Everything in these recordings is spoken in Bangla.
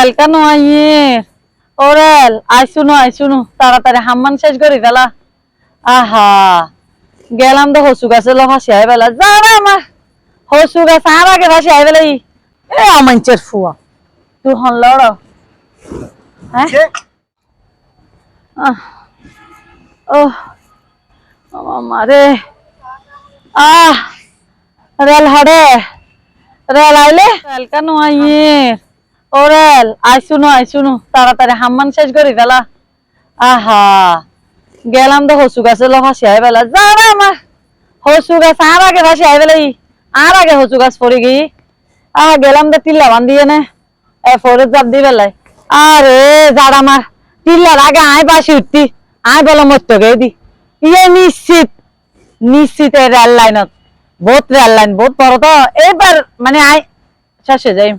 রেল কেন আইয়ে। ও রেল আইসুনো আইসুনো তাড়াতাড়ি হাম্মান শেষ করি ফেলা। আহা গেলাম তো হসু গাছে লো ফাঁসি আই বেলা যারা আমার হসু গাছ আর আগে ফাঁসি আই বেলাই এ আমাঞ্চের ফুয়া। তুই হন লড়। হ্যাঁ? আহ, ওহ মারে আহ রেল হাড়ে। রেল আইলে? রেল কেন আইয়ে ও রেল আইসুনো আইসুনো তাড়াতাড়ি হাম্মান শেষ করি ফেলা। আহা, গেলাম তো হসু গাছে লো ফাঁসি আই বেলা যারা আমার হসু গাছ আর আগে ফাঁসি আই বেলাই আর আগে হসু গাছ পড়ে গিয়ে আহ গেলাম তো টিল্লা বান্ধিয়ে নে এ ফোরে চাপ দি বেলায় আরে, যারা আমার টিল্লার আগে আয় বাসি উঠতি, আয় বলো মরতো গে দি। ইয়ে নিশ্চিত নিশ্চিত এই রেল লাইনত, বহুত রেল লাইন, বহুত বড় তো এবার মানে আয়, শেষে যাই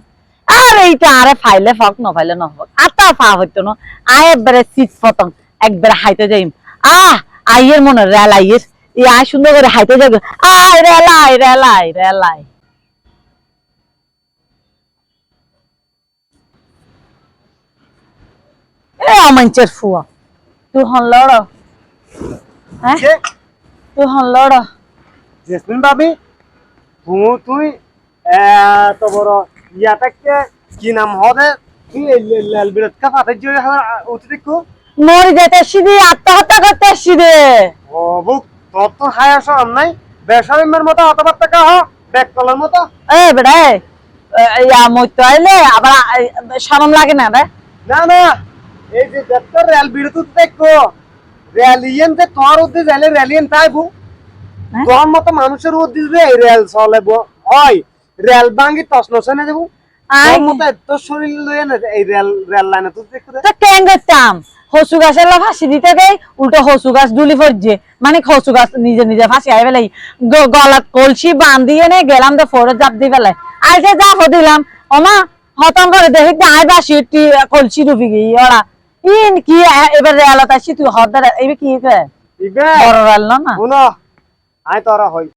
আর এইটা আরে ফাইলে ফক ন ফাইলে ন ফক আটা ফা হইতো না। আয় একবারে সিট ফতং একবারে হাইতে যাইম। আহ আইয়ের মনে রেল আইয়ের। এই আয় সুন্দর করে হাইতে যাবে। আয় রেল আয় রেল আয় রেল আয় এ আমাঞ্চের ফুয়া। তুই হন লড়। হ্যাঁ? তুই হন লড়। জেসমিন ভাবি তুমি তুই এত বড় ইয়াটাকে কি নাম হবে তুই লাল বিরত কা ফাতে জয় অতিরিক্ত মরে যেতে সিধি আত্মহত্যা করতে সিধে ও বুক তোর তো হায় নাই। বেসরমের মতো মতো। এ ইয়া মইতো আইলে আবার শরম লাগে না রে। না না এই যে দেখতো রেল বিরত দেখো। রেলিয়েন যে তোর উদ্দেশ্য রেলিয়েন তাইবো হ্যাঁ? তোর মতো মানুষের উদ্দেশ্য এই রেল চলেব হয় রেল ভাঙ্গি টস নসে না যাব। আই তোর এত শরীর লইয়া না এই রেল রেল লাইনে তুই দেখতে তো কেন করতাম হসু গাছের লা ফাঁসি দিতে দেই উল্টো হসু গাছ ডুলি পড়ছে মানে হসু গাছ নিজে নিজে ফাঁসি আই বেলাই গলাত কলসি বান্ধিয়ে নে গেলাম তো ফোরে জাপ দি বেলাই আইসে যাব দিলাম ওমা হতম করে দেখি যে আই বাসি কলসি ডুবি গই ওরা ইন কি এবার রেলত আসি তুই হরদার এবার কি বড় রেল না আই তোরা হই।